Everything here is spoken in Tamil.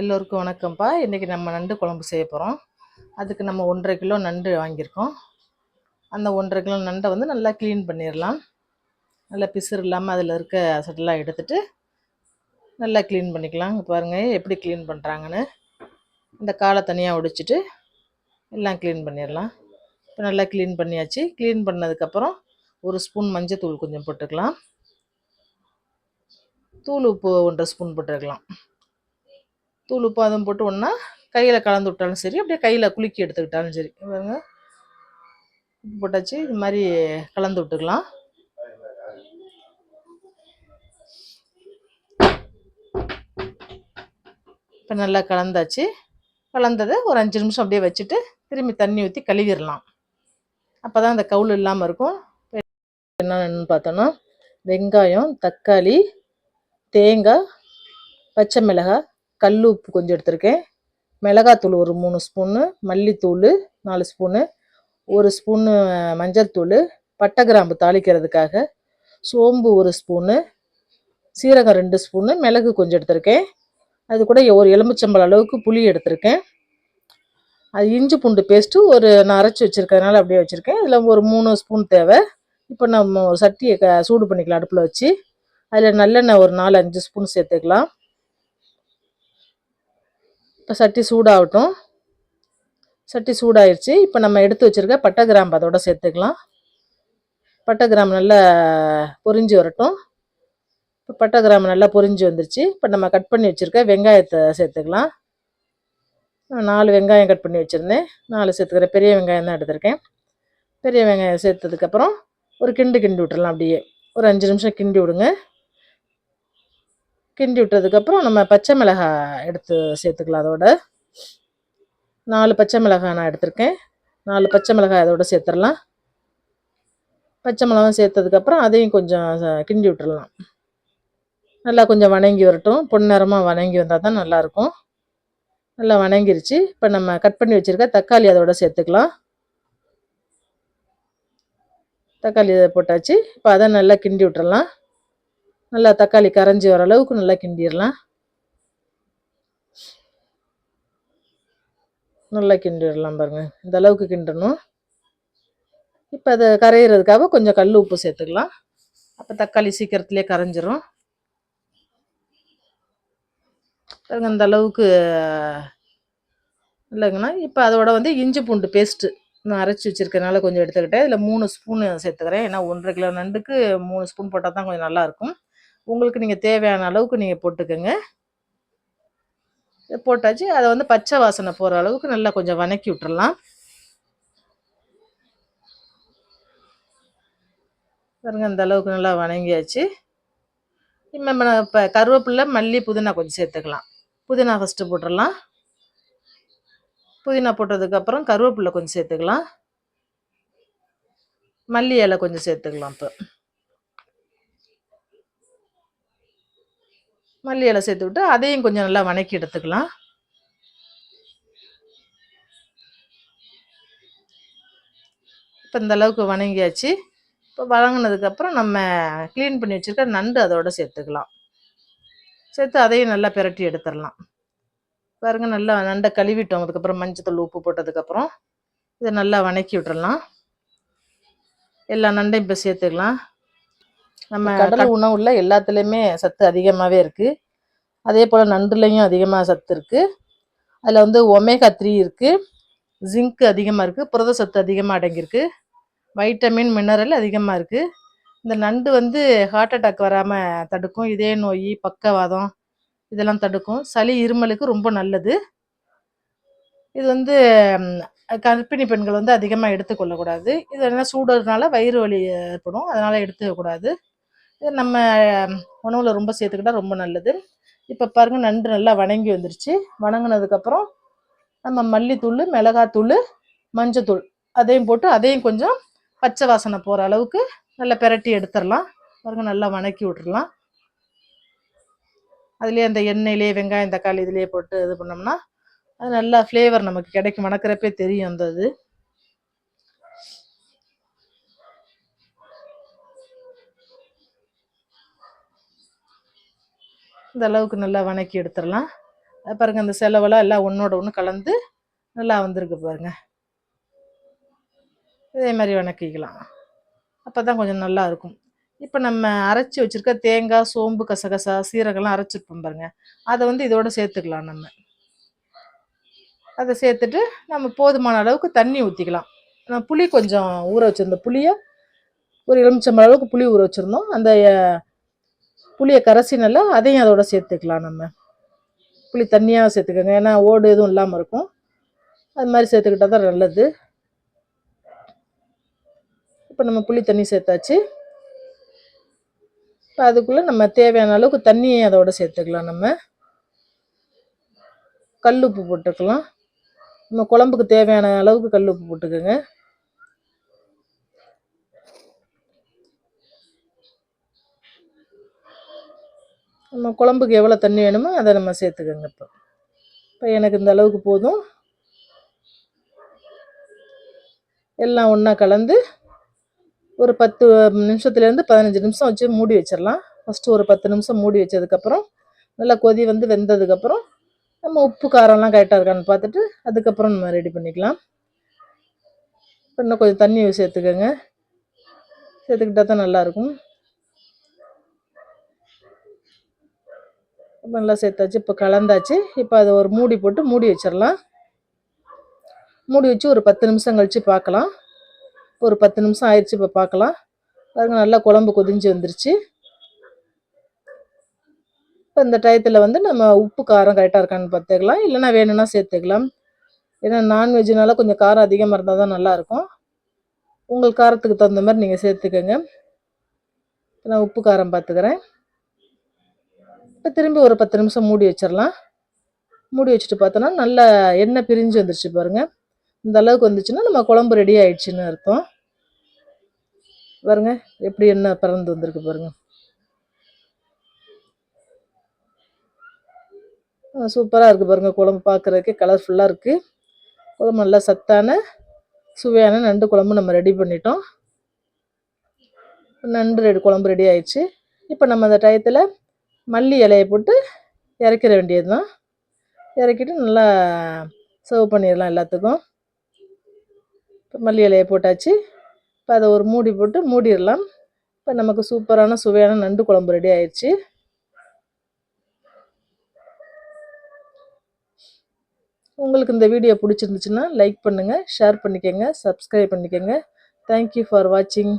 எல்லோருக்கும் வணக்கம்ப்பா. இன்றைக்கி நம்ம நண்டு குழம்பு செய்ய போகிறோம் அதுக்கு நம்ம ஒன்றரை கிலோ நண்டு வாங்கியிருக்கோம். அந்த ஒன்றரை கிலோ நண்டை வந்து நல்லா க்ளீன் பண்ணிடலாம். நல்லா பிசுறு இல்லாமல் அதில் இருக்க சட்டெல்லாம் எடுத்துட்டு நல்லா க்ளீன் பண்ணிக்கலாம். பாருங்கள் எப்படி க்ளீன் பண்ணுறாங்கன்னு இந்த காலை தனியாக ஒடிச்சிட்டு எல்லாம் க்ளீன் பண்ணிடலாம். இப்போ நல்லா க்ளீன் பண்ணியாச்சு. க்ளீன் பண்ணதுக்கப்புறம் ஒரு ஸ்பூன் மஞ்சத்தூள் கொஞ்சம் போட்டுக்கலாம். தூள் உப்பு ஒன்றரை ஸ்பூன் போட்டுக்கலாம். தூள் உப்பு அதுவும் போட்டு ஒன்றா கையில் கலந்து விட்டாலும் சரி அப்படியே கையில் குலுக்கி எடுத்துக்கிட்டாலும் சரி. பாருங்க. உப்பு போட்டாச்சு. இது மாதிரி கலந்து விட்டுக்கலாம். இப்போ நல்லா கலந்தாச்சு. கலந்ததை ஒரு அஞ்சு நிமிஷம் அப்படியே வச்சுட்டு திரும்பி தண்ணி ஊற்றி கழுவிடலாம். அப்போ தான் அந்த கவுள் இல்லாமல் இருக்கும். என்னென்னு பார்த்தோன்னா வெங்காயம் தக்காளி தேங்காய் பச்சை மிளகாய் கல் உப்பு கொஞ்சம் எடுத்திருக்கேன். மிளகாத்தூள் ஒரு மூணு ஸ்பூனு மல்லித்தூள் நாலு ஸ்பூனு ஒரு ஸ்பூனு மஞ்சள் தூள் பட்டை கிராம்பு தாளிக்கிறதுக்காக சோம்பு ஒரு ஸ்பூனு சீரகம் ரெண்டு ஸ்பூனு மிளகு கொஞ்சம் எடுத்திருக்கேன். அது கூட ஒரு எலுமிச்சம்பழம் அளவுக்கு புளி எடுத்திருக்கேன். அது இஞ்சி பூண்டு பேஸ்ட்டு ஒரு நான் அரைச்சி வச்சுருக்கறதுனால அப்படியே வச்சுருக்கேன். இதில் ஒரு மூணு ஸ்பூன் தேவை. இப்போ நம்ம சட்டியை க சூடு பண்ணிக்கலாம் அடுப்பில் வச்சு. அதில் நல்லெண்ணெய் ஒரு நாலு அஞ்சு ஸ்பூன் சேர்த்துக்கலாம். இப்போ சட்டி சூடாகட்டும். சட்டி சூடாயிருச்சு. இப்போ நம்ம எடுத்து வச்சுருக்க பட்டை கிராம்பு அதோட சேர்த்துக்கலாம். பட்டை கிராம்பு நல்லா பொரிஞ்சு வரட்டும். இப்போ பட்டை கிராம்பு நல்லா பொரிஞ்சு வந்துருச்சு. இப்போ நம்ம கட் பண்ணி வச்சுருக்க வெங்காயத்தை சேர்த்துக்கலாம். நாலு வெங்காயம் கட் பண்ணி வச்சுருந்தேன். நாலு சேர்த்துக்கிறேன் பெரிய வெங்காயம் தான் எடுத்திருக்கேன். பெரிய வெங்காயம் சேர்த்ததுக்கப்புறம் ஒரு கிண்டு கிண்டி விட்டுறலாம் அப்படியே. ஒரு அஞ்சு நிமிஷம் கிண்டி விடுங்க. கிண்டி விட்டதுக்கப்புறம் நம்ம பச்சை மிளகாய் எடுத்து சேர்த்துக்கலாம் அதோட. நாலு பச்சை மிளகாய் நான் எடுத்திருக்கேன். நாலு பச்சை மிளகாய் அதோட சேர்த்துடலாம். பச்சை மிளகாய் சேர்த்ததுக்கப்புறம் அதையும் கொஞ்சம் கிண்டி விட்டுறலாம். நல்லா கொஞ்சம் வணங்கி வரட்டும். பொன்னிறமாக வணங்கி வந்தால் தான் நல்லாயிருக்கும். நல்லா வணங்கிருச்சு. இப்போ நம்ம கட் பண்ணி வச்சுருக்க தக்காளி அதோட சேர்த்துக்கலாம். தக்காளி போட்டாச்சு. இப்போ அதை நல்லா கிண்டி விட்டுறலாம். நல்லா தக்காளி கரைஞ்சி வர அளவுக்கு நல்லா கிண்டிடலாம். நல்லா கிண்டிடலாம் பாருங்கள் இந்த அளவுக்கு கிண்டணும். இப்போ அதை கரையிறதுக்காக கொஞ்சம் கல் உப்பு சேர்த்துக்கலாம். அப்போ தக்காளி சீக்கிரத்துலேயே கரைஞ்சிரும். பாருங்க அந்த அளவுக்கு இல்லைங்கண்ணா இப்போ அதோட வந்து இஞ்சி பூண்டு பேஸ்ட்டு நான் அரைச்சி வச்சுருக்கனால கொஞ்சம் எடுத்துக்கிட்டேன். இதில் மூணு ஸ்பூனு சேர்த்துக்கிறேன். ஏன்னா ஒன்றரை கிலோ நண்டுக்கு மூணு ஸ்பூன் போட்டால் தான் கொஞ்சம் நல்லாயிருக்கும் உங்களுக்கு நீங்கள் தேவையான அளவுக்கு நீங்கள் போட்டுக்கோங்க. போட்டாச்சு அதை வந்து பச்சை வாசனை போகிற அளவுக்கு நல்லா கொஞ்சம் வணக்கி விட்டுறலாம். பாருங்க அந்த அளவுக்கு நல்லா வணங்கியாச்சு. இப்போ இப்போ கருவேப்பில்லை மல்லி புதினா கொஞ்சம் சேர்த்துக்கலாம். புதினா ஃபஸ்ட்டு போட்டுடலாம் புதினா போட்டதுக்கப்புறம் கருவேப்பில்லை கொஞ்சம் சேர்த்துக்கலாம். மல்லி இலை கொஞ்சம் சேர்த்துக்கலாம் இப்போ. மல்லி இலை சேர்த்து விட்டு அதையும் கொஞ்சம் நல்லா வணக்கி எடுத்துக்கலாம். இப்போ இந்த அளவுக்கு வணங்கியாச்சு. இப்போ வணங்கினதுக்கப்புறம் நம்ம க்ளீன் பண்ணி வச்சுருக்க நண்டு அதோட சேர்த்துக்கலாம். சேர்த்து அதையும் நல்லா பிரட்டி எடுத்துடலாம். பாருங்க நல்லா நண்டை கழுவிட்டோம் அதுக்கப்புறம் மஞ்சத்தூள் உப்பு போட்டதுக்கப்புறம் இதை நல்லா வணக்கி விட்டுறலாம் எல்லா நண்டையும் இப்போ சேர்த்துக்கலாம். நம்ம கடல் உணவுல எல்லாத்துலேயுமே சத்து அதிகமாகவே இருக்குது அதே போல் நண்டுலேயும் அதிகமாக சத்து இருக்குது அதில் வந்து ஒமேகா த்ரீ இருக்குது ஜிங்க் அதிகமாக இருக்குது புரத சத்து அதிகமாக அடங்கியிருக்கு. வைட்டமின் மினரல் அதிகமாக இருக்குது இந்த நண்டு வந்து ஹார்ட் அட்டாக் வராமல் தடுக்கும். இதய நோய் பக்கவாதம் இதெல்லாம் தடுக்கும். சளி இருமலுக்கு ரொம்ப நல்லது. இது வந்து கர்ப்பிணி பெண்கள் வந்து அதிகமாக எடுத்துக்கொள்ளக்கூடாது. இது என்ன சூடுறதுனால வயிறு வலி ஏற்படும். அதனால் எடுத்துக்கக்கூடாது. இது நம்ம உணவில் ரொம்ப சேர்த்துக்கிட்டா ரொம்ப நல்லது. இப்போ பாருங்கள் நண்டு நல்லா வணங்கி வந்துருச்சு. வணங்கினதுக்கப்புறம் நம்ம மல்லித்தூள் மிளகாத்தூள் மஞ்சத்தூள் அதையும் போட்டு அதையும் கொஞ்சம் பச்சை வாசனை போகிற அளவுக்கு நல்லா பெரட்டி எடுத்துடலாம் பாருங்கள் நல்லா வணக்கி விட்றலாம் அதுலேயே அந்த எண்ணெயிலே வெங்காயம் தக்காளி இதுலேயே போட்டு இது பண்ணோம்னா அது நல்லா ஃப்ளேவர் நமக்கு கிடைக்கும். வணக்கிறப்பே தெரியும் அந்த இது. இந்த அளவுக்கு நல்லா வணக்கி எடுத்துடலாம். பாருங்கள் பாருங்க அந்த செலவெல்லாம் எல்லாம் ஒன்றோட ஒன்று கலந்து நல்லா வந்திருக்கு பாருங்க. இதே மாதிரி வணக்கிக்கலாம். அப்போ தான் கொஞ்சம் நல்லா இருக்கும். இப்போ நம்ம அரைச்சி வச்சிருக்க தேங்காய் சோம்பு கசகசா சீரகம்லாம் அரைச்சிருப்போம் பாருங்க. அதை வந்து இதோடு சேர்த்துக்கலாம் நம்ம. அதை சேர்த்துட்டு நம்ம போதுமான அளவுக்கு தண்ணி ஊற்றிக்கலாம் நான் புளி கொஞ்சம் ஊற வச்சுருந்த புளியை ஒரு எலுமிச்சம்பழம் அளவுக்கு புளி ஊற வச்சுருந்தோம். அந்த புளியை கரைசினல அதையும் அதோட சேர்த்துக்கலாம் நம்ம. புளி தண்ணியாக சேர்த்துக்கோங்க. ஏன்னா ஓடு எதுவும் இல்லாமல் இருக்கும். அது மாதிரி சேர்த்துக்கிட்டா தான் நல்லது. இப்போ நம்ம புளி தண்ணி சேர்த்தாச்சு. இப்போ அதுக்குள்ளே நம்ம தேவையான அளவுக்கு தண்ணியை அதோட சேர்த்துக்கலாம் நம்ம. கல் உப்பு போட்டுக்கலாம். நம்ம குழம்புக்கு தேவையான அளவுக்கு கல் உப்பு போட்டுக்கோங்க. நம்ம குழம்புக்கு எவ்வளோ தண்ணி வேணுமோ அதை நம்ம சேர்த்துக்கோங்க இப்போ. இப்போ எனக்கு இந்த அளவுக்கு போதும். எல்லாம் ஒன்றா கலந்து ஒரு பத்து நிமிஷத்துலேருந்து பதினஞ்சு நிமிஷம் வச்சு மூடி வச்சிடலாம். ஃபஸ்ட்டு ஒரு பத்து நிமிஷம் மூடி வச்சதுக்கப்புறம் நல்லா கொதி வந்து வெந்ததுக்கப்புறம் நம்ம உப்பு காரம்லாம் கரெக்டாக இருக்கான்னு பார்த்துட்டு அதுக்கப்புறம் நம்ம ரெடி பண்ணிக்கலாம். இன்னும் கொஞ்சம் தண்ணி சேர்த்துக்கோங்க. சேர்த்துக்கிட்டா தான் நல்லாயிருக்கும் நல்லா சேர்த்தாச்சு இப்போ கலந்தாச்சு. இப்போ அதை ஒரு மூடி போட்டு மூடி வச்சிடலாம். மூடி வச்சு ஒரு பத்து நிமிஷம் கழித்து பார்க்கலாம். ஒரு பத்து நிமிஷம் ஆயிடுச்சு இப்போ பார்க்கலாம். பாருங்க நல்லா குழம்பு கொதிஞ்சு வந்துருச்சு. இப்போ இந்த டயத்தில் வந்து நம்ம உப்பு காரம் கரெக்டாக இருக்கான்னு பார்த்துக்கலாம். இல்லைன்னா வேணும்னா சேர்த்துக்கலாம். ஏன்னா நான்வெஜ்னால கொஞ்சம் காரம் அதிகமாக இருந்தால் தான் நல்லாயிருக்கும் உங்கள் காரத்துக்கு தகுந்த மாதிரி நீங்கள் சேர்த்துக்கோங்க. நான் உப்பு காரம் பார்த்துக்கிறேன். இப்போ திரும்பி ஒரு பத்து நிமிஷம் மூடி வச்சிடலாம் மூடி வச்சுட்டு பார்த்தோன்னா நல்லா எண்ணெய் பிரிஞ்சு வந்துருச்சு பாருங்கள் இந்த அளவுக்கு வந்துச்சுன்னா நம்ம குழம்பு ரெடி ஆயிடுச்சுன்னு அர்த்தம். பாருங்க எப்படி எண்ணெய் பறந்து வந்திருக்கு பாருங்க. சூப்பராக இருக்குது பாருங்கள் குழம்பு பார்க்குறதுக்கே கலர்ஃபுல்லாக இருக்குது குழம்பு நல்லா சத்தான சுவையான நண்டு குழம்பு நம்ம ரெடி பண்ணிட்டோம். நண்டு ரெடி குழம்பு ரெடி ஆயிடுச்சு. இப்போ நம்ம அந்த டயத்தில் மல்லி இலையை போட்டு இறக்கிற வேண்டியது தான் இறக்கிட்டு நல்லா சர்வ் பண்ணிடலாம் எல்லாத்துக்கும். இப்போ மல்லி இலையை போட்டாச்சு. இப்போ அதை ஒரு மூடி போட்டு மூடிடலாம். இப்போ நமக்கு சூப்பரான சுவையான நண்டு குழம்பு ரெடி ஆயிடுச்சு உங்களுக்கு இந்த வீடியோ பிடிச்சிருந்துச்சுன்னா லைக் பண்ணுங்கள் ஷேர் பண்ணிக்கோங்க சப்ஸ்கிரைப் பண்ணிக்கோங்க. தேங்க்யூ ஃபார் வாட்சிங்